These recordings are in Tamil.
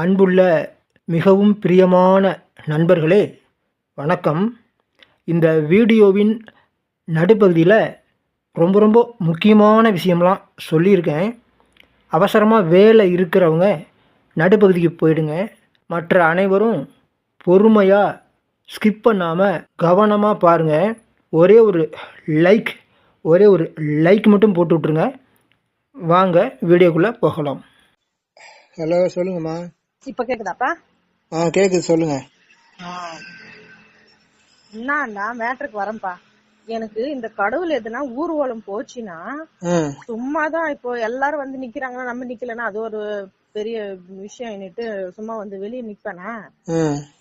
அன்புள்ள மிகவும் பிரியமான நண்பர்களே வணக்கம். இந்த வீடியோவின் நடுப்பகுதியில் ரொம்ப ரொம்ப முக்கியமான விஷயம்லாம் சொல்லியிருக்கேன். அவசரமாக வேலை இருக்கிறவங்க நடுப்பகுதிக்கு போயிடுங்க. மற்ற அனைவரும் பொறுமையாக ஸ்கிப் பண்ணாமல் கவனமாக பாருங்கள் ஒரே ஒரு லைக் ஒரே ஒரு லைக் மட்டும் போட்டு விட்ருங்க வாங்க வீடியோக்குள்ளே போகலாம். ஹலோ சொல்லுங்கம்மா. இப்ப கேக்குதாப்பா? ஆ கேட்குது சொல்லுங்க. என்னன்னா மேட்ருக்கு வரேன்ப்பா. எனக்கு இந்த கடவுள் எதுனா ஊர்வலம் போச்சுன்னா சும்மாதான் இப்போ எல்லாரும் வந்து நிக்கிறாங்கன்னா நம்ம நிக்கலன்னா அது ஒரு பெரிய விஷயம் என்னட்டு சும்மா வந்து வெளிய நிப்பேனா?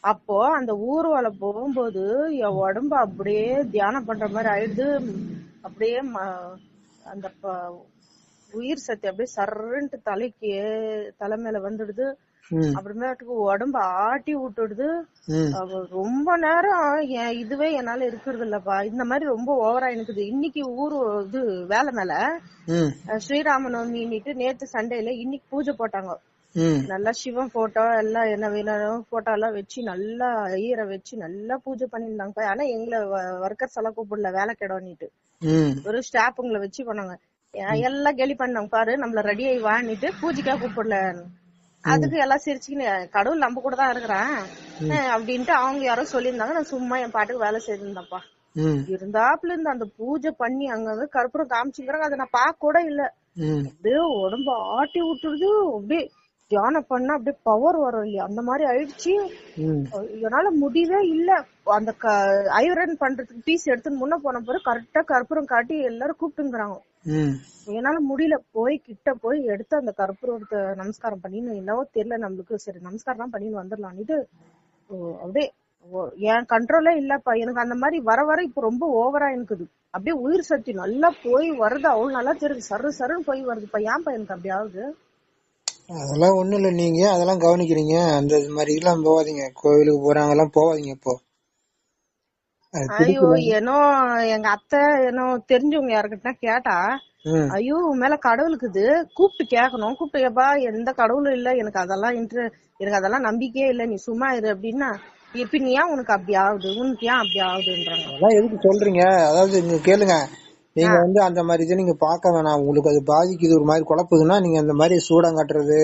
அப்போ அந்த ஊர்வலம் போகும்போது என் உடம்பு அப்படியே தியானம் பண்ற மாதிரி ஆயிடுது. அப்படியே அந்த உயிர் சக்தி அப்படியே சர்ன்ட்டு தலைக்கு தலை மேல வந்துடுது. அப்புறமேட்டுக்கு உடம்பு ஆட்டி விட்டுடுது. ரொம்ப நேரம் இதுவே என்னால இருக்கிறது இல்லப்பா. இந்த மாதிரி ரொம்ப ஓவரா எனக்குது இன்னைக்கு ஊரு இது வேலை மேல ம். அஹ் ஸ்ரீராமநவமின்னுட்டு நேத்து சண்டேல இன்னைக்கு பூஜை போட்டாங்க. நல்லா சிவன் போட்டோ எல்லாம் என்ன வேணும் போட்டோ எல்லாம் வச்சு நல்லா ஐயரை வச்சு நல்லா பூஜை பண்ணியிருந்தாங்க ஆனா எங்களை ஒர்க்கர்ஸ் எல்லாம் கூப்பிடல வேலை கிடவன்னிட்டு ம். ஒரு ஸ்டாஃபுங்களை வச்சு பண்ணாங்க எல்லாம் கேலி பண்ணாங்க பாரு நம்மள ரெடி ஆகி வாங்கிட்டு பூஜைக்கா கூப்பிடல. அதுக்கு எல்லாம் சிரிச்சுக்கின்னு கடவுள் நம்ம கூட தான் இருக்கிறான். அப்படின்ட்டு அவங்க யாரோ சொல்லியிருந்தாங்க. நான் சும்மா என் பாட்டுக்கு வேலை செய்திருந்தேன்ப்பா. இருந்தாப்புல இருந்து அந்த பூஜை பண்ணி அங்கங்க கற்பூரம் காமிச்சுக்கிறாங்க. அதை நான் பார்க்க கூட இல்ல. அப்படியே உடம்பு ஆட்டி விட்டுடுது அப்படியே தியானம் பண்ணா அப்படியே பவர் வரும் இல்லையா? அந்த மாதிரி ஆயிடுச்சு. என்னால முடியவே இல்ல. அந்த ஐரன் பண்றதுக்கு பீஸ் எடுத்துன்னு முன்ன போன பிறகு கரெக்டா கற்பூரம் காட்டி எல்லாரும் கூப்பிட்டுங்கிறாங்க. என்னால முடியல. போய் கிட்ட போய் எடுத்து அந்த கற்பூரத்தை நமஸ்காரம் பண்ணின்னு என்னவோ தெரியல நம்மளுக்கு. சரி நமஸ்காரம் தான் பண்ணின்னு வந்துடலான்னுட்டு ஓ, அப்படியே என் கண்ட்ரோலே இல்லப்பா. எனக்கு அந்த மாதிரி வர வர இப்ப ரொம்ப ஓவரா எனக்குது. அப்படியே உயிர் சக்தி நல்லா போய் வருது. அவ்வளவு நல்லா தெரியுது. சரு சருன்னு போய் வருதுப்பா. ஏன்பா எனக்கு அப்படி ஆகுது? அதெல்லாம் ஒண்ணும் இல்ல. நீங்க அதெல்லாம் கவனிக்கிறீங்க. அந்த இது மாதிரி எல்லாம் போகாதீங்க. கோவிலுக்கு போறாங்க எல்லாம் போகாதீங்க இப்போ. ஐயோ ஏனோ எங்க அத்தை ஏனோ தெரிஞ்சவங்க யாருக்கிட்ட கேட்டா ஐயோ மேல கடவுளுக்குது கூப்பிட்டு கேட்கணும் கூப்பிட்டு ஏப்பா எந்த கடவுளும் இல்ல. எனக்கு அதெல்லாம் இன்ட்ரு எனக்கு அதெல்லாம் நம்பிக்கையே இல்ல. நீ சும்மா இரு அப்படின்னா இப்ப நீ ஏன் உனக்கு அப்படி ஆகுது? உனக்கு ஏன் அப்படி ஆகுதுன்றாங்க. எதுக்கு சொல்றீங்க? அதாவது நீங்க கேளுங்க. நீங்க வந்து அந்த மாதிரி இதை நீங்க பார்க்க வேணாம். உங்களுக்கு அது பாதிக்குது ஒரு மாதிரி குழப்புதுன்னா நீங்க அந்த மாதிரி சூடம் காட்டுறது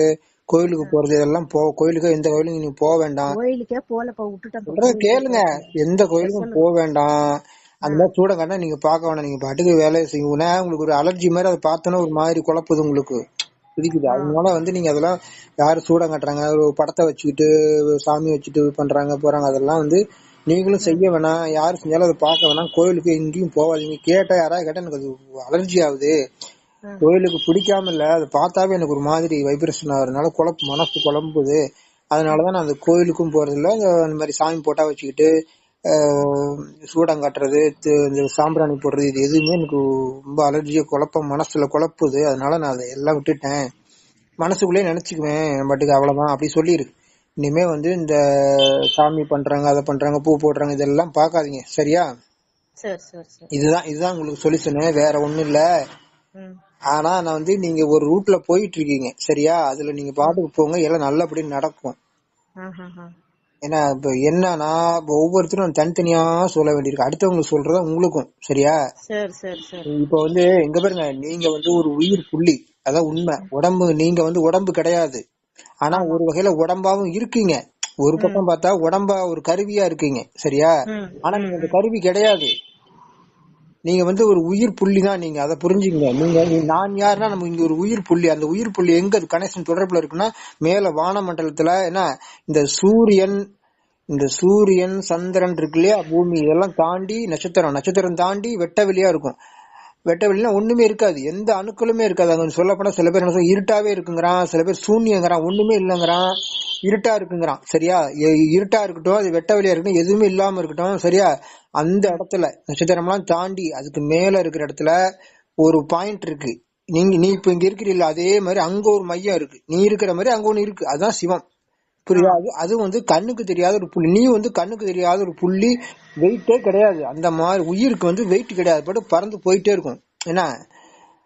கோயிலுக்கு போறது இதெல்லாம் போ கோயிலுக்கு எந்த கோயிலுக்கு நீங்க போக வேண்டாம். கோயிலுக்கே போலப்பா விட்டுட்டேன் சொல்றது கேளுங்க. எந்த கோயிலுக்கும் போக வேண்டாம். அந்த மாதிரி சூடம் காட்டினா நீங்க பார்க்க வேணாம். நீங்க பாட்டுக்கு வேலையை செய்யுங்க உங்களுக்கு ஒரு அலர்ஜி மாதிரி அதை பார்த்தோன்னா ஒரு மாதிரி குழப்புது உங்களுக்கு. பிடிக்குது அதனால வந்து நீங்க அதெல்லாம் யாரு சூடம் காட்டுறாங்க? ஒரு படத்தை வச்சுக்கிட்டு சாமி வச்சுட்டு பண்றாங்க போறாங்க. அதெல்லாம் வந்து நீங்களும் செய்ய வேணாம். யாரு செஞ்சாலும் அதை பார்க்க வேணாம். கோயிலுக்கு எங்கேயும் போகாதீங்க. கேட்டா யாராவது கேட்டா எனக்கு அது அலர்ஜி ஆகுது. கோயிலுக்கு பிடிக்காம இல்ல. அதை பார்த்தாவே எனக்கு ஒரு மாதிரி வைப்ரேஷன் ஆகுறதுனால குழப்ப மனசு குழம்புது. அதனாலதான் நான் அந்த கோயிலுக்கும் போறது இல்ல. இந்த மாதிரி சாமி போட்டா வச்சுக்கிட்டு சூடம் காட்டுறது இந்த சாம்பிராணி போடுறது இது எதுவுமே எனக்கு ரொம்ப அலர்ஜியா குழப்பம் மனசுல குழப்புது. அதனால நான் அதை எல்லாம் விட்டுட்டேன். மனசுக்குள்ளே நினைச்சுக்குவேன். பாட்டுக்கு அவ்வளவுதான். அப்படி சொல்லிரு இனிமே வந்து இந்த சாமி பண்றாங்க அதை பண்றாங்க பூ போடுறாங்க இதெல்லாம் பார்க்காதீங்க. சரியா? சரி சரி சரி. இதுதான் இதுதான் உங்களுக்கு சொல்யூஷனு வேற ஒண்ணும் இல்ல. ஆனா நான் வந்து நீங்க ஒரு ரூட்ல போயிட்டு இருக்கீங்க. சரியா? அதுல நீங்க பாட்டுக்கு போங்க எல்லாம் நல்லபடி நடக்கும். ஏன்னா இப்ப என்னன்னா இப்ப ஒவ்வொருத்தரும் தனித்தனியா சொல்ல வேண்டியிருக்கு. அடுத்தவங்களுக்கு சொல்றத உங்களுக்கும். சரியா? சரி சரி சரி. இப்ப வந்து எங்க பாருங்க நீங்க வந்து ஒரு உயிர் புள்ளி. அதான் உண்மை. உடம்பு நீங்க வந்து உடம்பு கிடையாது. ஆனா ஒரு வகையில உடம்பாவும் இருக்கீங்க. ஒரு பக்கம் பார்த்தா உடம்பா ஒரு கருவியா இருக்கீங்க. சரியா? ஆனா நீங்க அந்த கருவி கிடையாது. நீங்க வந்து ஒரு உயிர் புள்ளி தான் நீங்க. அதை புரிஞ்சுக்கங்க. நீங்க நான் யாருன்னா நம்ம இங்க ஒரு உயிர் புள்ளி. அந்த உயிர் புள்ளி எங்க கனெக்ஷன் தொடர்புல இருக்குன்னா மேல வானமண்டலத்துல என்ன? இந்த சூரியன் இந்த சூரியன் சந்திரன் இருக்கு இல்லையா? பூமி இதெல்லாம் தாண்டி நட்சத்திரம். நட்சத்திரம் தாண்டி வெட்ட வெளியா இருக்கும். வெட்டவெளினா ஒண்ணுமே இருக்காது. எந்த அணுக்களுமே இருக்காது. அங்கே சொல்ல போனா சில பேர் என்ன இருட்டாவே இருக்குங்கிறான். சில பேர் சூன்யங்கிறான். ஒண்ணுமே இல்லைங்கிறான். இருட்டா இருக்குங்கிறான். சரியா? எ- இருட்டா இருக்கட்டும் அது வெட்ட வெளியா இருக்கட்டும் எதுவுமே இல்லாம இருக்கட்டும் சரியா? அந்த இடத்துல நட்சத்திரம்லாம் தாண்டி அதுக்கு மேல இருக்கிற இடத்துல ஒரு பாயிண்ட் இருக்கு. நீங்க நீ இப்ப இங்க இருக்கிறீல்ல அதே மாதிரி அங்க ஒரு மையம் இருக்கு. நீ இருக்கிற மாதிரி அங்க ஒண்ணு இருக்கு. அதுதான் சிவம். புரியுதா. அது அது வந்து கண்ணுக்கு தெரியாத ஒரு புள்ளி. நீ வந்து கண்ணுக்கு தெரியாத ஒரு புள்ளி வெயிட்டே கிடையாது. அந்த மாதிரி உயிருக்கு வந்து வெயிட் கிடையாது. பட் பறந்து போயிட்டே இருக்கும். என்ன?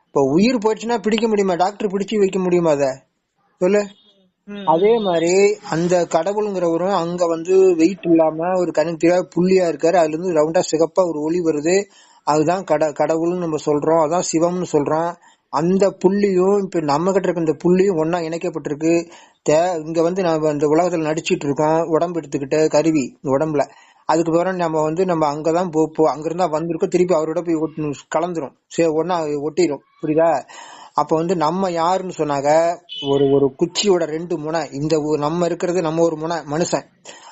இப்ப உயிர் போயிடுச்சுன்னா பிடிக்க முடியுமா? டாக்டர் பிடிச்சு வைக்க முடியுமா அத? சொல்லு. அதே மாதிரி அந்த கடவுளுங்கிறவரும் அங்க வந்து வெயிட் இல்லாம ஒரு கண்ணுக்கு தெரியாத புள்ளியா இருக்காரு. அதுல இருந்து ரவுண்டா சிகப்பா ஒரு ஒளி வருது. அதுதான் கட கடவுள்னு நம்ம சொல்றோம். அதான் சிவம்னு சொல்றோம். அந்த புள்ளியும் இப்போ நம்ம கிட்ட இருக்க இந்த புள்ளியும் ஒன்னா இணைக்கப்பட்டிருக்கு. தே- இங்க வந்து நம்ம இந்த உலகத்துல நடிச்சிட்டு இருக்கோம் உடம்பு எடுத்துக்கிட்ட கருவி இந்த உடம்புல. அதுக்கு பிறகு நம்ம வந்து நம்ம அங்கதான் தான் போப்போம் அங்க வந்திருக்கோம் திருப்பி அவரோட போய் கலந்துரும். சரி ஒன்னா ஒட்டிடும் புரியுதா? அப்ப வந்து நம்ம யாருன்னு சொன்னாங்க ஒரு ஒரு குச்சியோட ரெண்டு முனை இந்த நம்ம இருக்கிறது நம்ம ஒரு முனை மனுஷன்.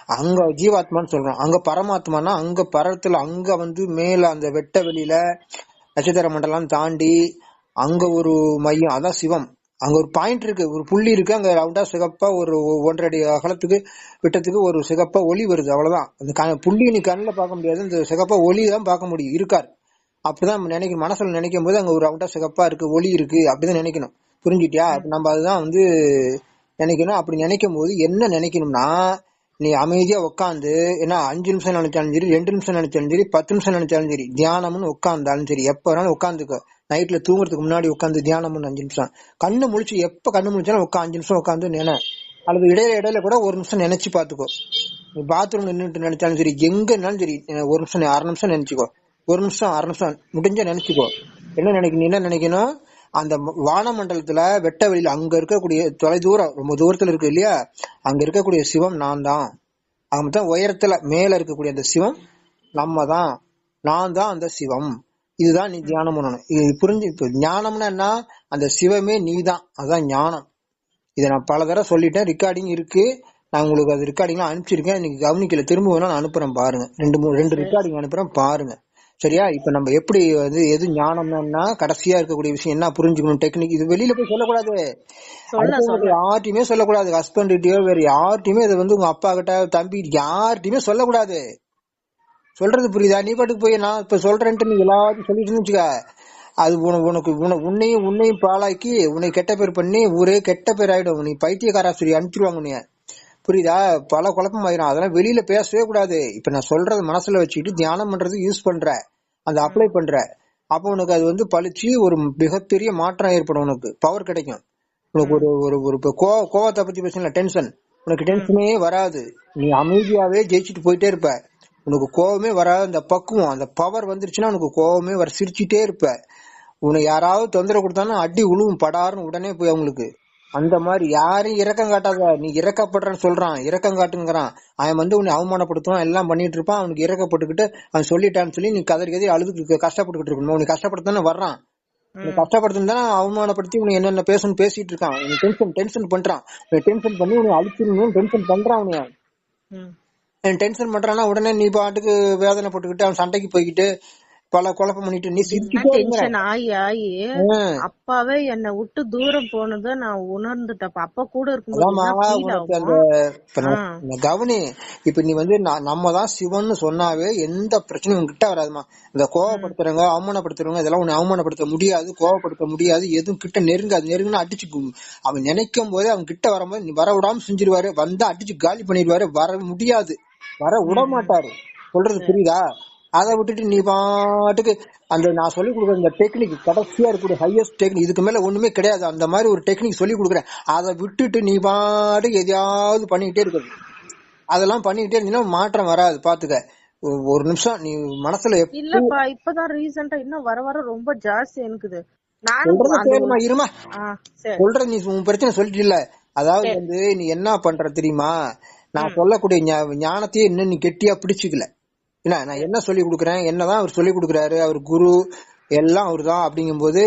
அங்க ஜீவாத்மான்னு சொல்றோம். அங்க பரமாத்மானா அங்க பரத்துல அங்க வந்து மேல அந்த வெட்ட வெளியில நட்சத்திர மண்டலம் தாண்டி அங்க ஒரு மையம் அதான் சிவம். அங்க ஒரு பாயிண்ட் இருக்கு ஒரு புள்ளி இருக்கு அங்க ரவுண்டா சிகப்பா ஒரு ஒன்றரை அகலத்துக்கு விட்டத்துக்கு ஒரு சிகப்பா ஒளி வருது அவ்வளவுதான். அந்த புள்ளி நீ கண்ணுல பார்க்க முடியாது இந்த சிகப்பா ஒளி தான் பார்க்க முடியும் இருக்கார் அப்படிதான் நினைக்கணும் மனசுல நினைக்கும் போது அங்க ஒரு ரவுண்டா சிகப்பா இருக்கு ஒளி இருக்கு அப்படிதான் நினைக்கணும். புரிஞ்சுட்டியா நம்ம அதுதான் வந்து நினைக்கணும். அப்படி நினைக்கும் போது என்ன நினைக்கணும்னா நீ அமைதியா உட்காந்து ஏன்னா அஞ்சு நிமிஷம் நினைச்சாலும் சரி ரெண்டு நிமிஷம் நினைச்சாலும் சரி பத்து நிமிஷம் நினைச்சாலும் சரி தியானம்னு உட்காந்தாலும் சரி எப்ப வேணாலும் உட்காந்துக்கோ நைட்ல தூங்குறதுக்கு முன்னாடி உட்காந்து தியானம்னு அஞ்சு நிமிஷம். கண்ணு முழிச்சு எப்ப கண்ணு முழிச்சாலும் உட்கா அஞ்சு நிமிஷம் உட்காந்து நினை. அல்லது இடையில இடையில கூட ஒரு நிமிஷம் நினைச்சு பாத்துக்கோ. நீ பாத்ரூம் நின்றுட்டு நினைச்சாலும் சரி எங்க இருந்தாலும் சரி ஒரு நிமிஷம் அரை நிமிஷம் நினைச்சுக்கோ. ஒரு நிமிஷம் அரை நிமிஷம் முடிஞ்சா நினைச்சுக்கோ. என்ன நினைக்கணும் நீ என்ன நினைக்கணும்? அந்த வானமண்டலத்துல வெட்ட வெளியில அங்க இருக்கக்கூடிய தொலை தூரம் ரொம்ப தூரத்துல இருக்கு இல்லையா? அங்க இருக்கக்கூடிய சிவம் நான் தான் அது மட்டும் உயரத்துல மேல இருக்கக்கூடிய அந்த சிவம் நம்ம தான் நான் தான் அந்த சிவம். இதுதான் நீ தியானம் பண்ணணும். இது புரிஞ்சு இப்போ ஞானம்னா என்ன? அந்த சிவமே நீ தான் அதுதான் ஞானம். இதை நான் பல தடவை சொல்லிட்டேன். ரெக்கார்டிங் இருக்கு. நான் உங்களுக்கு அது ரெக்கார்டிங்லாம் அனுப்பிச்சிருக்கேன். நீங்க கவனிக்கல. திரும்ப வேணா நான் அனுப்புறேன் பாருங்க. ரெண்டு மூணு ரெண்டு ரெக்கார்டிங் அனுப்புறேன் பாருங்க. சரியா? இப்ப நம்ம எப்படி வந்து எது ஞானம்னா கடைசியா இருக்கக்கூடிய விஷயம் என்ன? புரிஞ்சுக்கணும். டெக்னிக் இது வெளியில போய் சொல்லக்கூடாது. யார்ட்டையுமே சொல்லக்கூடாது. ஹஸ்பண்ட் கிட்டயோ வேற யார்ட்டையுமே இதை வந்து உங்க அப்பா கிட்ட தம்பி யார்ட்டையுமே சொல்லக்கூடாது. சொல்றது புரியுதா? நீ பாட்டுக்கு போய் நான் இப்ப சொல்றேன்ட்டு நீ எல்லாத்தையும் சொல்லிட்டு வச்சுக்க. அது உன- உனக்கு உன- உன்னையும் உன்னையும் பாழாக்கி உன்னை கெட்ட பேர் பண்ணி ஊரே கெட்ட பேர் ஆயிடும். நீ பைத்தியக்காராசுரி அனுப்பிச்சிருவாங்க உன்னைய. புரியுதா? பல குழப்பம் ஆயிரும் அதெல்லாம் வெளியில பேசவே கூடாது. இப்ப நான் சொல்றது மனசுல வச்சுக்கிட்டு தியானம் பண்றது யூஸ் பண்ற. அந்த அப்ளை பண்ற. அப்ப உனக்கு அது வந்து பழிச்சு ஒரு மிகப்பெரிய மாற்றம் ஏற்படும் உனக்கு. பவர் கிடைக்கும். உனக்கு ஒரு ஒரு ஒரு கோ கோவத்தை பத்தி பேசல டென்ஷன் உனக்கு டென்ஷனே வராது. நீ அமைதியாவே ஜெயிச்சுட்டு போயிட்டே இருப்ப. உனக்கு கோவமே வராது. அந்த பக்குவம் அந்த பவர் வந்துருச்சுன்னா உனக்கு கோவமே வர சிரிச்சுட்டே இருப்ப. உனக்கு யாராவது தொந்தரவு கொடுத்தாலும் அடி உழுவும் படாருன்னு உடனே போய் அவங்களுக்கு. அந்த மாதிரி யாரையும் இரக்கம் காட்டாத நீ இறக்கப்படுறன்னு சொல்றான் இரக்கம் காட்டுங்கிறான். அவன் வந்து உன்னை அவமானப்படுத்துவான் எல்லாம் பண்ணிட்டு இருப்பான் அவனுக்கு இறக்கப்பட்டுக்கிட்டு அவன் சொல்லிட்டான்னு சொல்லி நீ கதறி கதறி அழுது கஷ்டப்பட்டுக்கிட்டு இருக்கணும். உனக்கு கஷ்டப்படுத்தானே வர்றான். உன்னை கஷ்டப்படுத்துன்னு தானே அவமானப்படுத்தி உனக்கு என்னென்ன பேசணும் பேசிட்டு இருக்கான். உனக்கு டென்ஷன் டென்ஷன் பண்றான். டென்ஷன் பண்ணி உன்னை அழிச்சிடணும் டென்ஷன் பண்றான் ம். டென்ஷன் பண்றான்னா உடனே நீ பாட்டுக்கு வேதனை போட்டுக்கிட்டு அவன் சண்டைக்கு போய்கிட்டு பல குழப்பம் பண்ணிட்டு நீ டென்ஷன் ஆகி ஆகி. அப்பாவே என்னை விட்டு தூரம் போனதை நான் உணர்ந்துட்டேன். அப்ப கூட. நான் கவனி இப்ப நீ வந்து நம்ம தான் சிவன்னு சொன்னாவே எந்த பிரச்சனையும் உன்கிட்ட வராதுமா இந்த கோவப்படுத்துறவங்க அவமானப்படுத்துறவங்க இதெல்லாம் உன்னை அவமானப்படுத்த முடியாது கோவப்படுத்த முடியாது எதுவும் கிட்ட நெருங்காது நெருங்குனா அடிச்சு அவன் நினைக்கும் போதே அவன் கிட்ட வரும்போது நீ வர விடாம செஞ்சிருவாரு வந்தா அடிச்சு காலி பண்ணிடுவாரு வர முடியாது. வர விட மாட்டாரு சொல்றது புரியுதா? அதை விட்டுட்டு நீ பாட்டுக்கு அந்த நான் சொல்லி கொடுக்குற இந்த டெக்னிக் கடைசியா இருக்கக்கூடிய ஹையஸ்ட் டெக்னிக் இதுக்கு மேல ஒண்ணுமே கிடையாது. அந்த மாதிரி ஒரு டெக்னிக் சொல்லி கொடுக்குறேன். அதை விட்டுட்டு நீ பாட்டுக்கு எதையாவது பண்ணிக்கிட்டே இருக்கிறது அதெல்லாம் பண்ணிக்கிட்டே இருந்தீங்கன்னா மாற்றம் வராது பாத்துக்க. ஒரு நிமிஷம் நீ மனசுல இல்லப்பா இப்பதான் ரீசெண்டா இன்னும் வர வர ரொம்ப ஜாஸ்தி எனக்குது. இருமா. சொல்ற நீ உன் பிரச்சனை சொல்லிட்டு இல்ல அதாவது வந்து நீ என்ன பண்ற தெரியுமா? நான் சொல்லக்கூடிய ஞானத்தையே இன்னும் நீ கெட்டியா பிடிச்சுக்கல. என்ன நான் என்ன சொல்லி கொடுக்குறேன்? என்னதான் அவர் சொல்லி கொடுக்குறாரு அவர் குரு எல்லாம் அவர் தான் அப்படிங்கும்போது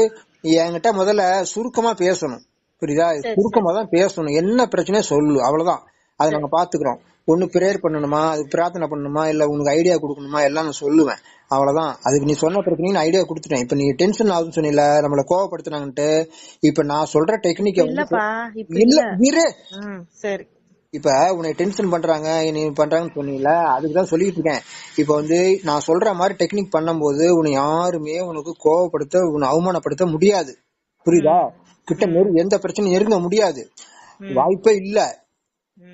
என்கிட்ட முதல்ல சுருக்கமா பேசணும். புரியுதா? சுருக்கமா தான் பேசணும். என்ன பிரச்சனை சொல்லு அவ்வளவுதான். அதை நாங்க பாத்துக்கிறோம் ஒண்ணு பிரேயர் பண்ணணுமா? அது பிரார்த்தனை பண்ணணுமா? இல்ல உனக்கு ஐடியா கொடுக்கணுமா? எல்லாம் நான் சொல்லுவேன். அவ்வளவுதான். அதுக்கு நீ சொன்ன பிரச்சனைக்கு நான் ஐடியா கொடுத்துட்டேன். இப்ப நீ டென்ஷன் ஆகுதுன்னு சொன்னீல நம்மள கோவப்படுத்துனாங்கன்ட்டு இப்ப நான் சொல்ற இப்ப இல்ல இரு சரி. இப்ப உன்னை டென்ஷன் பண்றாங்க நீ பண்றாங்கன்னு சொன்னீங்கல்ல அதுக்கு தான் சொல்லிட்டு இருக்கேன். இப்ப வந்து நான் சொல்ற மாதிரி டெக்னிக் பண்ணும்போது உன்னை யாருமே உனக்கு கோவப்படுத்த உன்னை அவமானப்படுத்த முடியாது. புரியுதா? கிட்ட நெரு எந்த பிரச்சனையும் நெருங்க முடியாது. வாய்ப்பே இல்ல.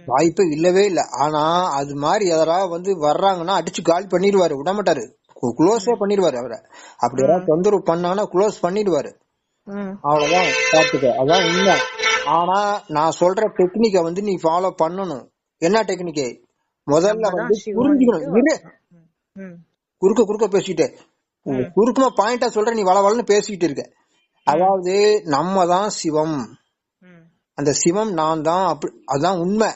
வாய்ப்பே இல்லவே இல்ல. ஆனா அது மாதிரி யாராவது வந்து வர்றாங்கன்னா அடிச்சு காலி பண்ணிடுவாரு விடமாட்டாரு க்ளோஸே பண்ணிடுவாரு அவரை. அப்படி யாராவது தொந்தரவு பண்ணாங்கன்னா க்ளோஸ் பண்ணிடுவாரு. அவ்வளவுதான் பாத்துக்க அதான் உண்மை. ஆனா நான் சொல்ற டெக்னிக்கை வந்து நீ ஃபாலோ பண்ணணும். என்ன டெக்னிக்கு முதல்ல வந்து புரிஞ்சுக்கணும். குறுக்க குறுக்க பேசிட்டு. குறுக்கமா பாயிண்டா சொல்ற நீ வள வளன்னு பேசிட்டு இருக்க. அதாவது நம்ம தான் சிவம். அந்த சிவம் நான் தான் அப்படி அதான் உண்மை.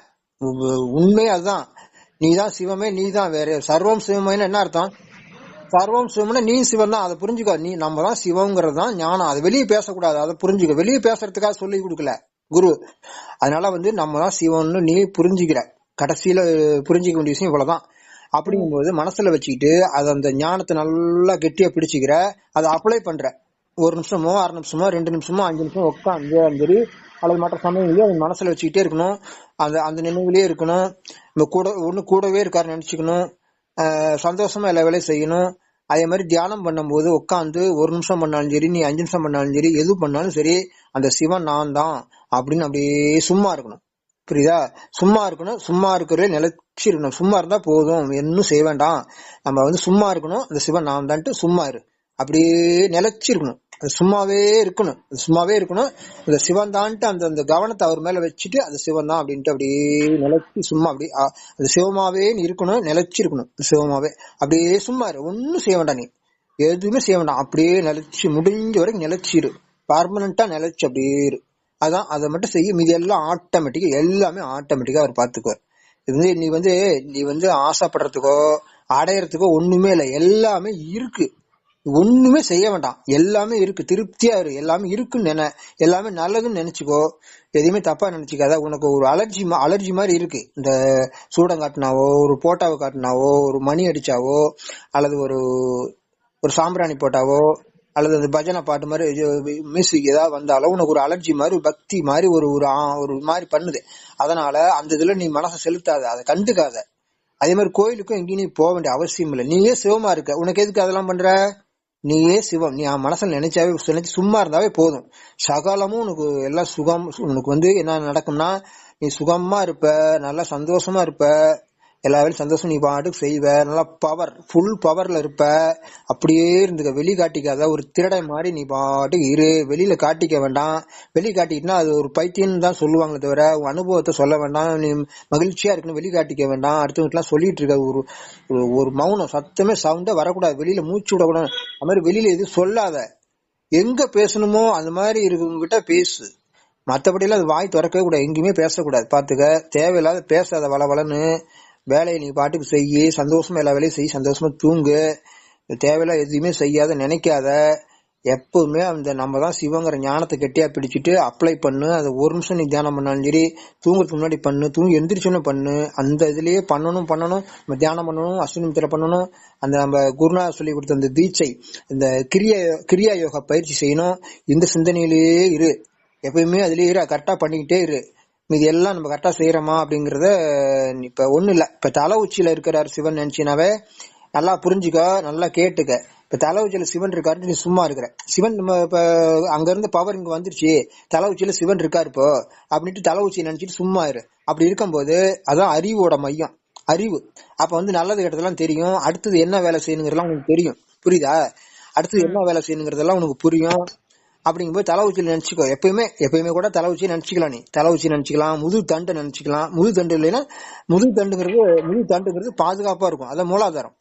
உண்மை அதுதான். நீ தான் சிவமே நீ தான் வேற. சர்வம் சிவமேன்னு என்ன அர்த்தம்? சர்வம் சிவம்னா நீ சிவன் தான். அதை புரிஞ்சுக்கோ. நீ நம்ம தான் சிவங்கிறது தான் ஞானம். அதை வெளியே பேசக்கூடாது. அதை புரிஞ்சுக்க. வெளியே பேசுறதுக்காக சொல்லி கொடுக்கல. குரு. அதனால வந்து நம்ம தான் சிவம்னு நீ புரிஞ்சுக்கிற. கடைசியில புரிஞ்சுக்க வேண்டிய விஷயம் இவ்வளவுதான். அப்படிங்கும்போது மனசுல வச்சுக்கிட்டு அது அந்த ஞானத்தை நல்லா கெட்டியா பிடிச்சிக்கிற அதை அப்ளை பண்ற. ஒரு நிமிஷமோ அரை நிமிஷமோ ரெண்டு நிமிஷமோ அஞ்சு நிமிஷம் உட்காந்து சரி அல்லது மற்ற சமயங்களையும் அது மனசுல வச்சுக்கிட்டே இருக்கணும். அந்த அந்த நினைவுலயே இருக்கணும். இந்த கூட ஒண்ணு கூடவே இருக்காரு நினைச்சுக்கணும். சந்தோஷமா எல்லா வேலையும் செய்யணும். அதே மாதிரி தியானம் பண்ணும்போது உட்காந்து ஒரு நிமிஷம் பண்ணாலும் சரி நீ அஞ்சு நிமிஷம் பண்ணாலும் சரி எது பண்ணாலும் சரி அந்த சிவன் நான் தான் அப்படின்னு அப்படியே சும்மா இருக்கணும். புரியுதா? சும்மா இருக்கணும் சும்மா இருக்கிறதே நிலச்சி இருக்கணும். சும்மா இருந்தா போதும். இன்னும் செய்ய வேண்டாம். நம்ம வந்து சும்மா இருக்கணும். அந்த சிவன் நான் தான்ட்டு சும்மா இரு. அப்படியே நிலச்சி இருக்கணும். அது சும்மாவே இருக்கணும். அது சும்மாவே இருக்கணும். அந்த சிவன் தான்ட்டு அந்த அந்த கவனத்தை அவர் மேல வச்சுட்டு அது சிவன் தான் அப்படின்ட்டு அப்படியே நிலச்சி சும்மா அப்படி அது சிவமாவே நீ இருக்கணும். நிலச்சி இருக்கணும். சிவமாவே. அப்படியே சும்மா இரு. ஒன்னும் செய்ய வேண்டாம் நீ. எதுவுமே செய்ய வேண்டாம். அப்படியே நிலச்சி முடிஞ்ச வரைக்கும் நிலச்சிரு பர்மனண்டா நிலைச்சு அப்படியே இரு. அதான் அதை மட்டும் செய்ய மீதி எல்லாம் ஆட்டோமேட்டிக்கா எல்லாமே ஆட்டோமேட்டிக்கா அவர் பாத்துக்குவார். இது வந்து நீ வந்து நீ வந்து ஆசைப்படுறதுக்கோ அடையறதுக்கோ ஒண்ணுமே இல்லை. எல்லாமே இருக்கு. ஒண்ணுமே செய்ய வேண்டாம். எல்லாமே இருக்கு. திருப்தியா இரு. எல்லாமே இருக்குன்னு நினை. எல்லாமே நல்லதுன்னு நினைச்சுக்கோ. எதையுமே தப்பா நினைச்சுக்காத. உனக்கு ஒரு அலர்ஜி அலர்ஜி மாதிரி இருக்கு. இந்த சூடம் காட்டினாவோ ஒரு போட்டாவை காட்டினாவோ ஒரு மணி அடிச்சாவோ அல்லது ஒரு ஒரு சாம்பிராணி போட்டாவோ அல்லது அந்த பஜனை பாட்டு மாதிரி மியூசிக் ஏதாவது வந்தாலும் உனக்கு ஒரு அலர்ஜி மாதிரி பக்தி மாதிரி ஒரு ஒரு ஒரு மாதிரி பண்ணுது. அதனால அந்த இதுல நீ மனசை செலுத்தாத அதை கண்டுக்காத. அதே மாதிரி கோயிலுக்கும் எங்கேயும் நீ போக வேண்டிய அவசியம் இல்லை. நீயே சிவமா இருக்க. உனக்கு எதுக்கு அதெல்லாம் பண்ற? நீயே சிவம். நீ அவன் மனசுல நினைச்சாவே நினைச்சு சும்மா இருந்தாவே போதும். சகலமும் உனக்கு எல்லாம் சுகம் உனக்கு வந்து என்ன நடக்கும்னா நீ சுகமா இருப்ப நல்லா சந்தோஷமா இருப்ப. எல்லா வேலையும் சந்தோஷம். நீ பாட்டுக்கு செய்வ. நல்லா பவர் ஃபுல் பவர்ல இருப்ப. அப்படியே இருந்துக்க. வெளி காட்டிக்காத. ஒரு திருடை மாதிரி நீ பாட்டுக்கு இரு. வெளியில காட்டிக்க வேண்டாம். வெளி காட்டிக்கிட்டா அது ஒரு பைத்தியம் தான் சொல்லுவாங்களே தவிர உன் அனுபவத்தை சொல்ல வேண்டாம். நீ மகிழ்ச்சியா இருக்குன்னு வெளி காட்டிக்க வேண்டாம். அடுத்தவங்கலாம் சொல்லிட்டு இருக்க. ஒரு ஒரு- மௌனம் சத்தமே சவுண்டே வரக்கூடாது. வெளியில மூச்சு விடக்கூடாது. அது மாதிரி வெளியில எதுவும் சொல்லாத. எங்க பேசணுமோ அந்த மாதிரி இருக்கவங்க கிட்ட பேசு. மற்றபடியெல்லாம் அது வாய் திறக்கவே கூடாது. எங்கேயுமே பேசக்கூடாது. பார்த்துக்க தேவையில்லாத பேசாத வளவளன்னு வேலையை நீ பாட்டுக்கு செய்யி சந்தோஷமா எல்லா வேலையும் செய் சந்தோஷமா தூங்கு. தேவையில்லாத எதுவுமே செய்யாத நினைக்காத. எப்பவுமே அந்த நம்ம தான் சிவங்கிற ஞானத்தை கெட்டியா பிடிச்சிட்டு அப்ளை பண்ணு. அதை ஒரு நிமிஷம் நீ தியானம் பண்ணாலும் சரி தூங்குறதுக்கு முன்னாடி பண்ணு. தூங்கி எந்திரிச்சோன்னு பண்ணு. அந்த இதுலயே பண்ணணும் பண்ணணும். நம்ம தியானம் பண்ணணும் அஸ்வினிமத்துல பண்ணணும். அந்த நம்ம குருநா சொல்லி கொடுத்த அந்த தீட்சை இந்த கிரியா கிரியா யோகா பயிற்சி செய்யணும். இந்த சிந்தனையிலேயே இரு. எப்பயுமே அதுலயே இரு. கரெக்டா பண்ணிக்கிட்டே இரு. மீதி எல்லாம் நம்ம கரெக்டா செய்யறோமா அப்படிங்கறத இப்ப ஒண்ணு இல்ல. இப்ப தலை உச்சியில இருக்கிறார் சிவன் நினைச்சினாவே நல்லா புரிஞ்சுக்க நல்லா கேட்டுக்க. இப்ப தலை உச்சியில சிவன் இருக்காரு நீ சும்மா இருக்கிற. சிவன் நம்ம இப்ப அங்க இருந்து பவர் இங்க வந்துருச்சு. தலை உச்சியில சிவன் இருக்காரு இப்போ அப்படின்ட்டு தலை உச்சியை நினைச்சிட்டு சும்மா இரு. அப்படி இருக்கும்போது அதான் அறிவோட மையம். அறிவு. அப்ப வந்து நல்லது கெட்டதெல்லாம் தெரியும். அடுத்தது என்ன வேலை செய்யணுங்கிறதெல்லாம் உனக்கு தெரியும். புரியுதா? அடுத்தது என்ன வேலை செய்யணுங்கிறதெல்லாம் உனக்கு புரியும். அப்படிங்கும்போது தலை உச்சியில் நினைச்சுக்கோ. எப்பயுமே எப்பயுமே கூட தலை உச்சியை நினைச்சுக்கலாம் நீ. தலை உச்சி நினைச்சுக்கலாம் முது தண்டு நினைச்சுக்கலாம். முது தண்டு இல்லைன்னா முது தண்டுங்கிறது முது தண்டுங்கிறது பாதுகாப்பா இருக்கும். அதான் மூலாதாரம்.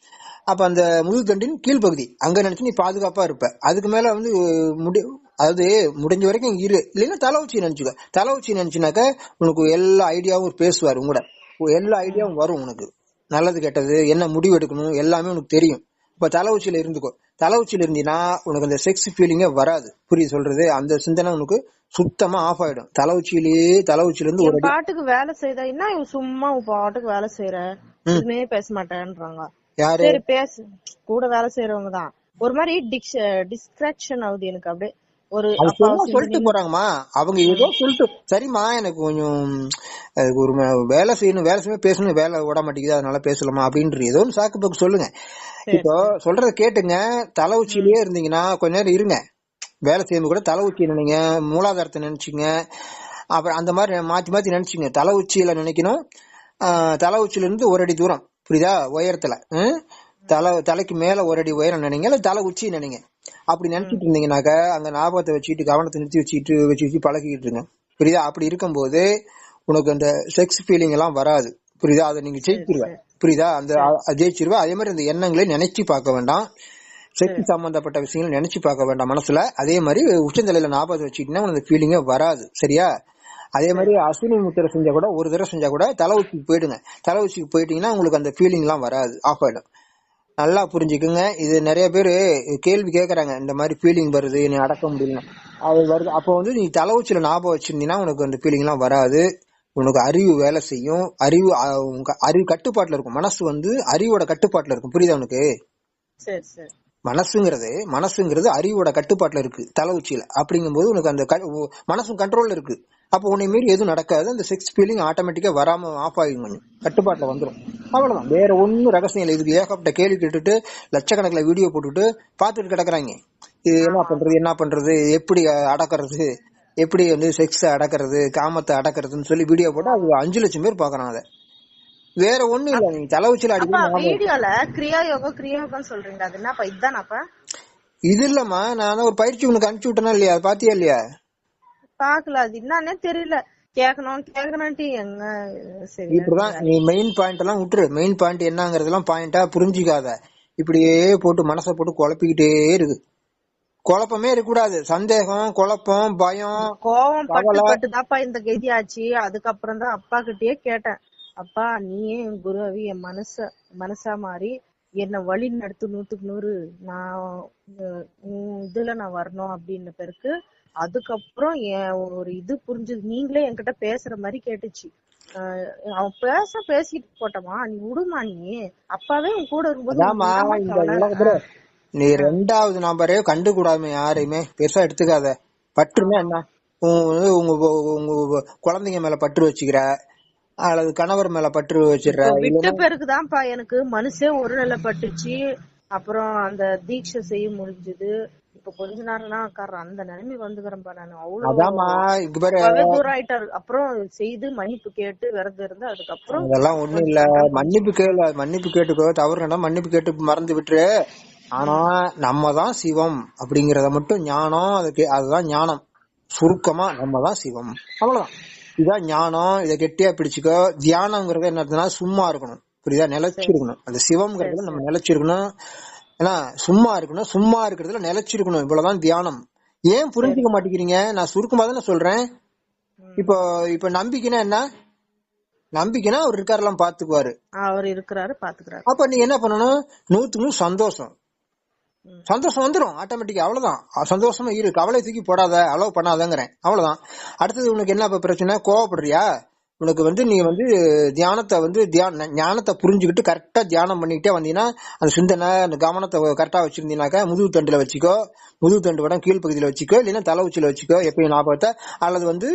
அப்ப அந்த முது தண்டின் கீழ்ப்பகுதி. அங்க நினைச்சு நீ பாதுகாப்பா இருப்ப. அதுக்கு மேல வந்து முடி அதாவது முடிஞ்ச வரைக்கும் இரு. இல்லைன்னா தலை உச்சி நினைச்சுக்கோ. தலை உச்சி நினைச்சுனாக்க உனக்கு எல்லா ஐடியாவும் பேசுவார் உங்கூட எல்லா ஐடியாவும் வரும் உனக்கு. நல்லது கெட்டது என்ன முடிவு எடுக்கணும் எல்லாமே உனக்கு தெரியும். இப்ப தலை உச்சியில இருந்துக்கோ. தலை உச்சியில இருந்தீங்கன்னா உனக்கு அந்த செக்ஸ் ஃபீலிங்கே வராது. புரியுது சொல்றது? அந்த சிந்தனை உனக்கு சுத்தமா ஆஃப் ஆயிடும். தலை உச்சியிலேயே தலை உச்சியில இருந்து ஒரு பாட்டுக்கு வேலை செய்தா என்ன இவன் சும்மா பாட்டுக்கு வேலை செய்யற எதுவுமே பேச மாட்டேன்றாங்க. யாரு? பேசு. கூட வேலை செய்யறவங்க தான். ஒரு மாதிரி டிஸ்ட்ராக்ஷன் ஆகுது எனக்கு அப்படியே. ஒரு சொல்லிட்டு போறாங்கம்மா. அவங்க ஏதோ சொல்லிட்டு சரிம்மா எனக்கு கொஞ்சம் ஒரு வேலை செய்யணும் வேலை செய்யணும் பேசணும் வேலை விட மாட்டேங்குது அதனால பேசலாமா அப்படின்ற ஏதோ ஒரு சாக்கு போக்கு சொல்லுங்க. இப்போ சொல்றத கேட்டுங்க தலை உச்சியிலேயே இருந்தீங்கன்னா கொஞ்ச நேரம் இருங்க. வேலை செய்யும்போது கூட தலை உச்சி நினைங்க மூலாதாரத்தை நினைச்சுங்க. அப்புறம் அந்த மாதிரி மாத்தி மாத்தி நினைச்சுங்க. தலை உச்சியில நினைக்கணும். தலை உச்சியில இருந்து ஒரு அடி தூரம். புரியுதா? உயரத்துல? தலை தலைக்கு மேல ஒரு அடி உயரம் நினைங்க இல்ல தலை உச்சி நினைங்க. அப்படி நினைச்சிட்டு இருந்தீங்கன்னாக்க அங்க ஞாபகத்தை வச்சுக்கிட்டு கவனத்தை நிறுத்தி வச்சுக்கிட்டு வச்சு வச்சு பழகிட்டு இருங்க. புரியுதா? அப்படி இருக்கும்போது உனக்கு அந்த செக்ஸ் ஃபீலிங் எல்லாம் வராது. புரியுதா? அதை நீங்க ஜெயிச்சிருவ. புரியுதா? அந்த ஜெயிச்சிருவ. அதே மாதிரி அந்த எண்ணங்களை நினைச்சு பார்க்க வேண்டாம். செக்ஸ் சம்பந்தப்பட்ட விஷயங்களை நினைச்சு பார்க்க வேண்டாம் மனசுல. அதே மாதிரி உச்சந்தலையில ஞாபகம் வச்சுக்கிட்டீங்கன்னா உனக்கு ஃபீலிங்கே வராது. சரியா? அதே மாதிரி அஸ்வினி முத்திரை செஞ்சா கூட ஒரு தடவை செஞ்சா கூட தலை உச்சிக்கு போயிடுங்க. தலை உச்சிக்கு போயிட்டீங்கன்னா உங்களுக்கு அந்த ஃபீலிங் எல்லாம் வராது. ஆஃப் ஆயிடும். நல்லா புரிஞ்சுக்குங்க. இது நிறைய பேர் கேள்வி கேக்குறாங்க. இந்த மாதிரி ஃபீலிங் வருது நீ அடக்க முடியல. அது வருது. அப்போ வந்து நீ தலை உச்சில ஞாபகம் வச்சிருந்தீங்கன்னா உனக்கு அந்த ஃபீலிங் எல்லாம் வராது. உனக்கு அறிவு வேலை செய்யும். அறிவு அறிவு கட்டுப்பாட்டுல இருக்கும். மனசு வந்து அறிவோட கட்டுப்பாட்டுல இருக்கும். புரியுதா உனக்கு? மனசுங்கிறது மனசுங்கிறது அறிவோட கட்டுப்பாட்டுல இருக்கு. தலை உச்சியில அப்படிங்கும்போது உனக்கு அந்த மனசும் கண்ட்ரோல்ல இருக்கு. அப்போ உன்னை மீறி எதுவும் நடக்காது. அந்த செக்ஸ் ஃபீலிங் ஆட்டோமேட்டிக்கா வராம ஆஃப் ஆகும் கொஞ்சம் கட்டுப்பாட்டுல வந்துடும் அவ்வளவுதான். வேற ஒண்ணும் ரகசியம் இல்லை. இதுக்கு ஏகப்பட்ட கேள்வி கேட்டுட்டு லட்சக்கணக்கில் வீடியோ போட்டுட்டு பார்த்துட்டு கிடக்குறாங்க. இது என்ன பண்றது? என்ன பண்றது? எப்படி அடக்கிறது? எப்படி வந்து செக்ஸ் அடக்கிறது? காமத்தை அடக்கிறதுன்னு சொல்லி வீடியோ போட்டு அது அஞ்சு லட்சம் பேர் பாக்குறாங்க அதை. வேற ஒண்ணும் இல்ல. நீ தலை உச்சியில அப்பா அடிக்கடி வீடியோல கிரியா யோகா கிரியா யோகான்னு சொல்றீங்க. அது என்னப்பா இதுதானாப்பா இது இல்லம்மா. நான் ஒரு பயிற்சி உனக்கு அனுப்பிச்சு விட்டேனா இல்லையா? பாத்தியா இல்லையா? பாக்கல அது என்னன்னே தெரியல. கேக்கணும் கேக்கணும்ட்டு எங்க சரி இப்படிதான் நீ மெயின் பாயிண்ட் எல்லாம் விட்டுரு. மெயின் பாயிண்ட் என்னங்கறதெல்லாம் பாயிண்டா புரிஞ்சுக்காத. இப்படியே போட்டு மனசை போட்டு குழப்பிக்கிட்டே இருக்கு. குழப்பமே இருக்கக்கூடாது. சந்தேகம் குழப்பம் பயம் கோவம் பட்டு இந்த கதி ஆச்சு. அதுக்கப்புறம் தான் அப்பா கிட்டயே கேட்டேன். அப்பா நீயே என் குருவி என் மனச மனசா மாறி என்ன வழி நடத்து நூத்துக்கு நூறு. நான் இதுல நான் வரணும் அப்படின்ன பிறகு அதுக்கப்புறம் என் ஒரு இது புரிஞ்சது. நீங்களே என்கிட்ட பேசுற மாதிரி கேட்டுச்சு. அவன் பேச பேசிட்டு போட்டமா? நீ விடுமா நீ? அப்பாவே உன் கூட இருக்கும்போது நீ ரெண்டாவது நம்பரே கண்டு கூடாம யாரையுமே. பெருசா எடுத்துக்காத. பற்றுனா என்ன? உங்க உங்க குழந்தைங்க மேல பற்று வச்சுக்கிற அல்லது கணவர் மேல பற்று வச்சிடுற விட்ட பிறகுதான்ப்பா எனக்கு மனசே ஒரு நிலைப்பட்டுச்சு. அப்புறம் அந்த தீட்சை செய்ய முடிஞ்சது. இப்ப கொஞ்ச நேரம் தான் உட்கார்றேன் அந்த நிலைமை வந்துக்கிறேன்ப்பா நான். அவ்வளவு தூரம் ஆயிட்டாரு அப்புறம் செய்து மன்னிப்பு கேட்டு விரதம் இருந்து அதுக்கப்புறம் அதெல்லாம் ஒண்ணும் இல்ல. மன்னிப்பு கேளு மன்னிப்பு கேட்டுக்கோ. தவறுனா மன்னிப்பு கேட்டு மறந்து விட்டுரு. ஆனா நம்ம தான் சிவம் அப்படிங்கறத மட்டும் ஞானம் அதுக்கு அதுதான் ஞானம். சுருக்கமா நம்ம தான் சிவம். அவ்வளவுதான். இதான் ஞானம் இதை கெட்டியா பிடிச்சுக்கோ. தியானம்ங்கிறது என்னதுன்னா சும்மா இருக்கணும். புரியுதா? நிலைச்சிருக்கணும். அந்த சிவம்ங்கிறதுல நம்ம நிலைச்சிருக்கணும். ஏன்னா சும்மா இருக்கணும் சும்மா இருக்கிறதுல நிலைச்சிருக்கணும். இவ்வளவுதான் தியானம். ஏன் புரிஞ்சுக்க மாட்டேங்கிறீங்க? நான் சுருக்கமா தானே சொல்றேன். இப்போ இப்ப நம்பிக்கைனா என்ன? நம்பிக்கைனா அவர் இருக்காரெல்லாம் பாத்துக்குவாரு அவர் இருக்கிறாரு பாத்துக்கிறாரு அப்ப நீ என்ன பண்ணணும்? நூத்துக்கு நூறு சந்தோஷம். சந்தோஷம் வந்துரும் ஆட்டோமேட்டிக்கா. அவ்வளவுதான். சந்தோஷமா இரு கவலை தூக்கி போடாத அலோவ் பண்ணாதங்கிறேன். அவ்வளவுதான். அடுத்தது உனக்கு என்ன இப்ப பிரச்சனை? கோவப்படுறியா? உனக்கு வந்து நீ வந்து தியானத்தை வந்து தியான ஞானத்தை புரிஞ்சுக்கிட்டு கரெக்டா தியானம் பண்ணிக்கிட்டே வந்தீங்கன்னா அந்த சிந்தனை அந்த கவனத்தை கரெக்டா வச்சிருந்தீங்கன்னாக்கா முதுகு தண்டுல வச்சுக்கோ முதுகு தண்டு வடம் கீழ்ப்பகுதியில வச்சுக்கோ இல்லைன்னா தலை உச்சியில வச்சுக்கோ எப்பயும் ஞாபகத்தை அல்லது வந்து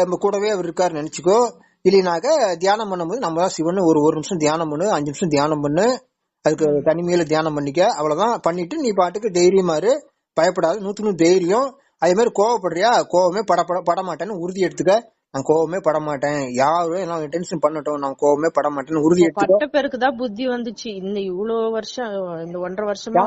நம்ம கூடவே அவர் இருக்காரு நினைச்சுக்கோ இல்லைனாக்க தியானம் பண்ணும்போது நம்ம தான் சிவன் ஒரு ஒரு நிமிஷம் தியானம் பண்ணு அஞ்சு நிமிஷம் தியானம் பண்ணு அதுக்கு தனிமையில தியானம் பண்ணிக்க அவ்வளவுதான். பண்ணிட்டு நீ பாட்டுக்கு தைரியமா இரு பயப்படாத நூத்துக்கு நூறு தைரியம். அதே மாதிரி கோவப்படுறியா? கோவமே பட பட பட மாட்டேன்னு உறுதி எடுத்துக்க. நான் கோவமே பட மாட்டேன் யாரும் எல்லாம் டென்ஷன் பண்ணட்டும் நான் கோவமே பட மாட்டேன்னு உறுதி எடுத்துக்க பட்ட பேருக்குதான் புத்தி வந்துச்சு. இந்த இவ்வளவு வருஷம் இந்த ஒன்றரை வருஷமா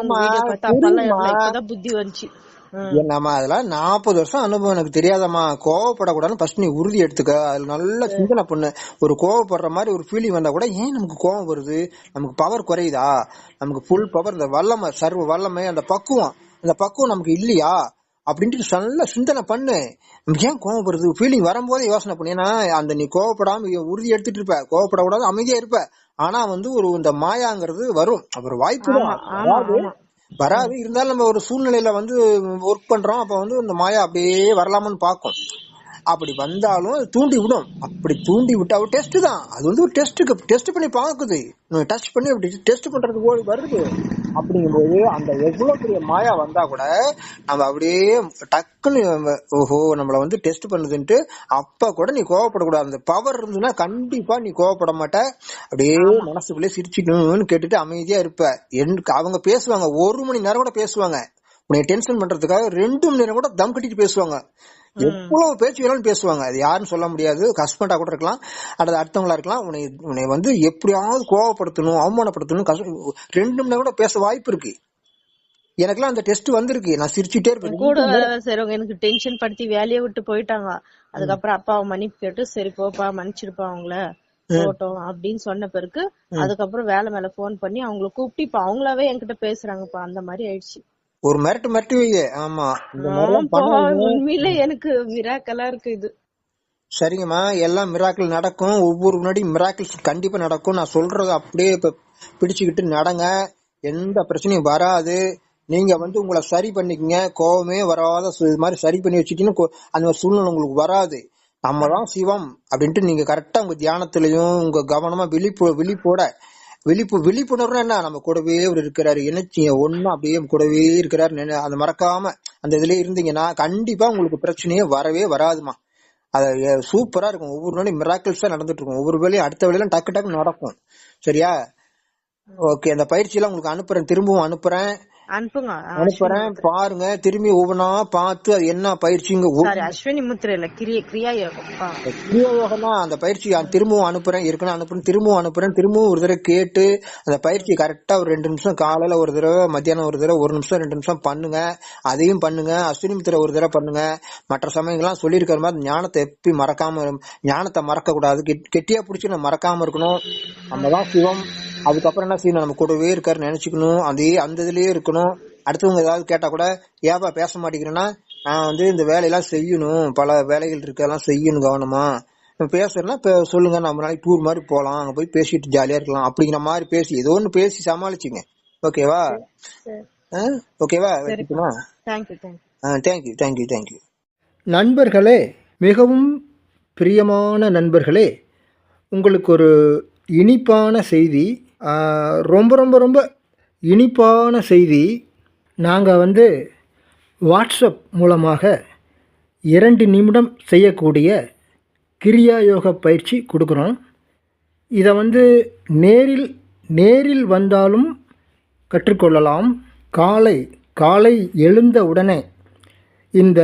புத்தி வந்துச்சு. ம். நம்ம அதெல்லாம் நாற்பது வருஷம் அனுபவம் எனக்கு தெரியாதம்மா. கோவப்படக்கூடாதுன்னு ஃபர்ஸ்ட் நீ உறுதி எடுத்துக்க. அதுல நல்ல சிந்தனை பண்ணு. ஒரு கோவப்படுற மாதிரி ஒரு ஃபீலிங் வந்தா கூட ஏன் நமக்கு கோவம் வருது? நமக்கு பவர் குறையுதா? நமக்கு ஃபுல் பவர் இந்த வல்லமை சர்வ வல்லமை அந்த பக்குவம். அந்த பக்குவம் நமக்கு இல்லையா? அப்படின்ட்டு நல்ல சிந்தனை பண்ணு. நமக்கு ஏன் வருது? ஃபீலிங் வரும்போதே யோசனை பண்ணு. ஏன்னா அந்த நீ கோவப்படாம உறுதி எடுத்துட்டு இருப்ப. கோவப்படக்கூடாது அமைதியா இருப்ப. ஆனா வந்து ஒரு இந்த மாயாங்கிறது வரும். அப்புறம் வாய்ப்பு வராது. இருந்தாலும் நம்ம ஒரு சூழ்நிலையில வந்து ஒர்க் பண்றோம். அப்ப வந்து இந்த மாயா அப்படியே வரலாமான்னு பார்க்கும். அப்படி வந்தாலும் அது தூண்டி விடும். அப்படி தூண்டி விட்டா ஒரு டெஸ்ட் தான். அது வந்து ஒரு டெஸ்ட்டுக்கு டெஸ்ட் பண்ணி பாக்குது டச் பண்ணி அப்படி டெஸ்ட் பண்றதுக்கு ஓடி வருது. அப்படிங்கும்போது அந்த எவ்வளவு பெரிய மாயா வந்தா கூட நம்ம அப்படியே டக்குன்னு ஓஹோ நம்மள வந்து டெஸ்ட் பண்ணுதுன்ட்டு அப்ப கூட நீ கோவப்படக்கூடாது. அந்த பவர் இருந்துன்னா கண்டிப்பா நீ கோவப்பட மாட்ட. அப்படியே மனசுக்குள்ளே சிரிச்சுக்கணும்னு கேட்டுட்டு அமைதியா இருப்ப. அவங்க பேசுவாங்க. ஒரு மணி நேரம் கூட பேசுவாங்க. உன்னை டென்ஷன் பண்றதுக்காக ரெண்டு மணி நேரம் கூட தம் கட்டிட்டு பேசுவாங்க. எவ்வளவு பேச்சு வேணாலும் பேசுவாங்க. அது யாருன்னு சொல்ல முடியாது. ஹஸ்பண்டா கூட இருக்கலாம். அல்லது அடுத்தவங்களா இருக்கலாம். உன்னை உன்னை வந்து எப்படியாவது கோவப்படுத்தணும் அவமானப்படுத்தணும் ரெண்டு மணி நேரம் கூட பேச வாய்ப்பு இருக்கு. எனக்கெல்லாம் அந்த டெஸ்ட் வந்திருக்கு. நான் சிரிச்சுட்டே இருப்பேன். கூட வேலை செய்றவங்க எனக்கு டென்ஷன் படுத்தி வேலையை விட்டு போயிட்டாங்க. அதுக்கப்புறம் அப்பாவை மன்னிப்பு கேட்டு சரி போப்பா மன்னிச்சிருப்பா அவங்கள. போட்டோம் அப்படின்னு சொன்ன பிறகு அதுக்கப்புறம் வேலை மேல போன் பண்ணி அவங்கள கூப்பிட்டு இப்ப அவங்களாவே என்கிட்ட பேசுறாங்கப்பா. அந்த மாதிரி ஆயிடுச்சு. ஒரு மிரட்டு மிரட்டி வைங்க ஆமா. இந்த மாதிரிலாம். உண்மையிலே எனக்கு மிராக்கலா இருக்கு இது. சரிங்கம்மா. எல்லாம் மிராக்கிள் நடக்கும். ஒவ்வொரு முன்னாடி மிராக்கிள்ஸ் கண்டிப்பா நடக்கும். நான் சொல்றது அப்படியே இப்ப பிடிச்சுக்கிட்டு நடங்க. எந்த பிரச்சனையும் வராது. நீங்க வந்து உங்களை சரி பண்ணிக்கங்க. கோவமே வராத இது மாதிரி சரி பண்ணி வச்சுட்டீங்கன்னா அந்த சூழ்நிலை உங்களுக்கு வராது. நம்ம தான் சிவம் அப்படின்ட்டு நீங்க கரெக்டா உங்க தியானத்திலையும் உங்க கவனமா விழிப்பு விழிப்போட விழிப்பு விழிப்புணர்வு என்ன? நம்ம கூடவே அவர் இருக்கிறாரு இணைச்சி ஒன்னும் அப்படியே கூடவே இருக்கிறாரு நினை- மறக்காம அந்த இதுல இருந்தீங்கன்னா கண்டிப்பா உங்களுக்கு பிரச்சனையே வரவே வராதுமா. அது சூப்பரா இருக்கும். ஒவ்வொரு நாளும் மிராக்கிள்ஸா நடந்துட்டு இருக்கும். ஒவ்வொரு வேலையும் அடுத்த வேலையும் டக்கு டக்கு நடக்கும். சரியா? ஓகே அந்த பயிற்சி எல்லாம் உங்களுக்கு அனுப்புறேன். திரும்பவும் அனுப்புறேன். அனுப்புங்க. அனுப்புறேன். பாருங்க. திரும்பி ஒவ்வொன்றா பார்த்து அது என்ன பயிற்சிங்க? அஸ்வினி முத்திரை இல்ல கிரியா கிரியா யோகம். கிரியா யோகம் தான் அந்த பயிற்சி திரும்பவும் அனுப்புறேன். ஏற்கனவே அனுப்புறேன். திரும்பவும் அனுப்புறேன். திரும்பவும் ஒரு தடவை கேட்டு அந்த பயிற்சி கரெக்டா ஒரு ரெண்டு நிமிஷம் காலையில ஒரு தடவை மத்தியானம் ஒரு தடவை ஒரு நிமிஷம் ரெண்டு நிமிஷம் பண்ணுங்க. அதையும் பண்ணுங்க. அஸ்வினி முத்திரை ஒரு தடவை பண்ணுங்க. மற்ற சமயங்கள்லாம் சொல்லியிருக்கிற மாதிரி ஞானத்தை எப்பி மறக்காம ஞானத்தை மறக்க கூடாது கெட்- கெட்டியா பிடிச்சி நம்ம மறக்காம இருக்கணும். நம்ம தான் சிவம். அதுக்கப்புறம் என்ன செய்யணும் நம்ம கூடவே இருக்காரு நினைச்சுக்கணும். அதே அந்த இதுலயே இருக்கணும். அடுத்தவங்க ஏதாவது கேட்டா கூட ஏப்பா பேச மாட்டேங்கிறேன்னா நான் வந்து இந்த வேலையெல்லாம் செய்யணும். பல வேலைகள் இருக்கு அதெல்லாம் செய்யணும் கவனமா. பேசுறேன்னா இப்ப சொல்லுங்க நம்ம நாளைக்கு டூர் மாதிரி போலாம். அங்க போய் பேசிட்டு ஜாலியா இருக்கலாம். அப்படிங்கிற மாதிரி பேசி ஏதோ ஒண்ணு பேசி சமாளிச்சுங்க. ஓகேவா? ஓகேவா? Thank you thank you thank you thank you thank you நண்பர்களே மிகவும் பிரியமான நண்பர்களே உங்களுக்கு ஒரு இனிப்பான செய்தி ரொம்ப ரொம்ப ரொம்ப இனிப்பான செய்தி. நாங்கள் வந்து வாட்ஸ்அப் மூலமாக இரண்டு நிமிடம் செய்யக்கூடிய கிரியா யோக பயிற்சி கொடுக்குறோம். இதை வந்து நேரில் நேரில் வந்தாலும் கற்றுக்கொள்ளலாம். காலை காலை எழுந்த உடனே இந்த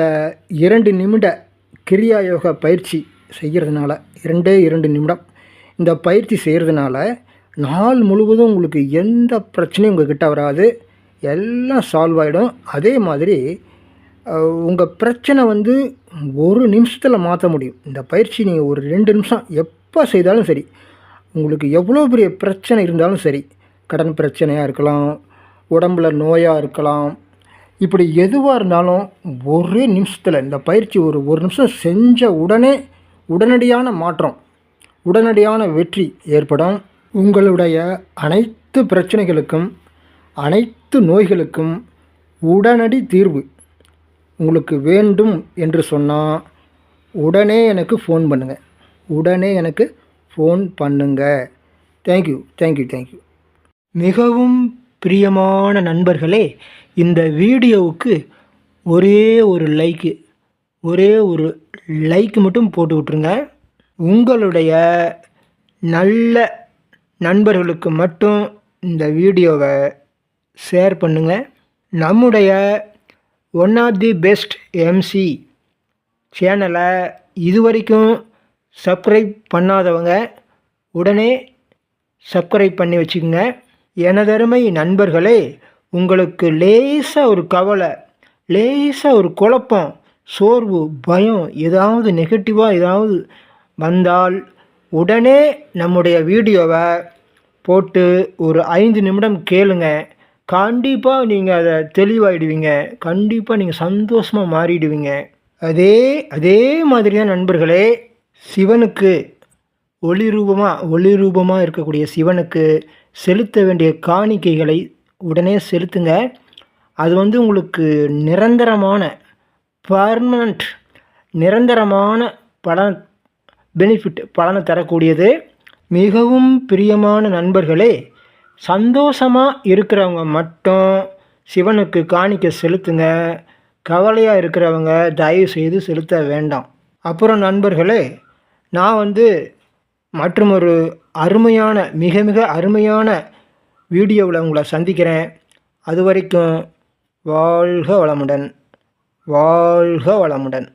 இரண்டு நிமிட கிரியா யோக பயிற்சி செய்கிறதுனால இரண்டே இரண்டு நிமிடம் இந்த பயிற்சி செய்கிறதுனால நாள் முழுவதும் உங்களுக்கு எந்த பிரச்சனையும் உங்கள் கிட்டே வராது. எல்லாம் சால்வ் ஆகிடும் அதே மாதிரி உங்கள் பிரச்சனை வந்து ஒரு நிமிஷத்தில் மாற்ற முடியும். இந்த பயிற்சி நீங்கள் ஒரு ரெண்டு நிமிஷம் எப்போ செய்தாலும் சரி உங்களுக்கு எவ்வளோ பெரிய பிரச்சனை இருந்தாலும் சரி கடன் பிரச்சனையாக இருக்கலாம் உடம்புல நோயாக இருக்கலாம் இப்படி எதுவாக இருந்தாலும் ஒரே நிமிஷத்தில் இந்த பயிற்சி ஒரு ஒரு நிமிஷம் செஞ்ச உடனே உடனடியான மாற்றம் உடனடியான வெற்றி ஏற்படும். உங்களுடைய அனைத்து பிரச்சனைகளுக்கும் அனைத்து நோய்களுக்கும் உடனடி தீர்வு உங்களுக்கு வேண்டும் என்று சொன்னால் உடனே எனக்கு ஃபோன் பண்ணுங்கள் உடனே எனக்கு ஃபோன் பண்ணுங்கள் தேங்க்யூ தேங்க்யூ தேங்க்யூ மிகவும் பிரியமான நண்பர்களே இந்த வீடியோவுக்கு ஒரே ஒரு லைக்கு ஒரே ஒரு லைக் மட்டும் போட்டு விட்ருங்க உங்களுடைய நல்ல நண்பர்களுக்கு மட்டும் இந்த வீடியோவை ஷேர் பண்ணுங்கள் நம்முடைய one of the best MC சேனலை இதுவரைக்கும் சப்ஸ்கிரைப் பண்ணாதவங்க உடனே சப்ஸ்கிரைப் பண்ணி வச்சுக்கோங்க. எனதருமை நண்பர்களே உங்களுக்கு லேசாக ஒரு கவலை லேசாக ஒரு குழப்பம் சோர்வு பயம் ஏதாவது நெகட்டிவாக ஏதாவது வந்தால் உடனே நம்முடைய வீடியோவை போட்டு ஒரு ஐந்து நிமிடம் கேளுங்க. கண்டிப்பாக நீங்கள் அதை தெளிவாயிடுவீங்க. கண்டிப்பாக நீங்கள் சந்தோஷமாக மாறிடுவீங்க. அதே அதே மாதிரி தான் நண்பர்களே சிவனுக்கு ஒளி ரூபமாக ஒளி ரூபமாக இருக்கக்கூடிய சிவனுக்கு செலுத்த வேண்டிய காணிக்கைகளை உடனே செலுத்துங்க. அது வந்து உங்களுக்கு நிரந்தரமான பர்மனண்ட் நிரந்தரமான பலன் பெனிஃபிட் பலனை தரக்கூடியது. மிகவும் பிரியமான நண்பர்களே சந்தோஷமாக இருக்கிறவங்க மட்டும் சிவனுக்கு காணிக்க செலுத்துங்க. கவலையாக இருக்கிறவங்க தயவு செய்து செலுத்த வேண்டாம். அப்புறம் நண்பர்களே நான் வந்து மற்றொரு அருமையான மிக மிக அருமையான வீடியோவில் உங்களை சந்திக்கிறேன். அது வரைக்கும் வாழ்க வளமுடன். வாழ்க வளமுடன்.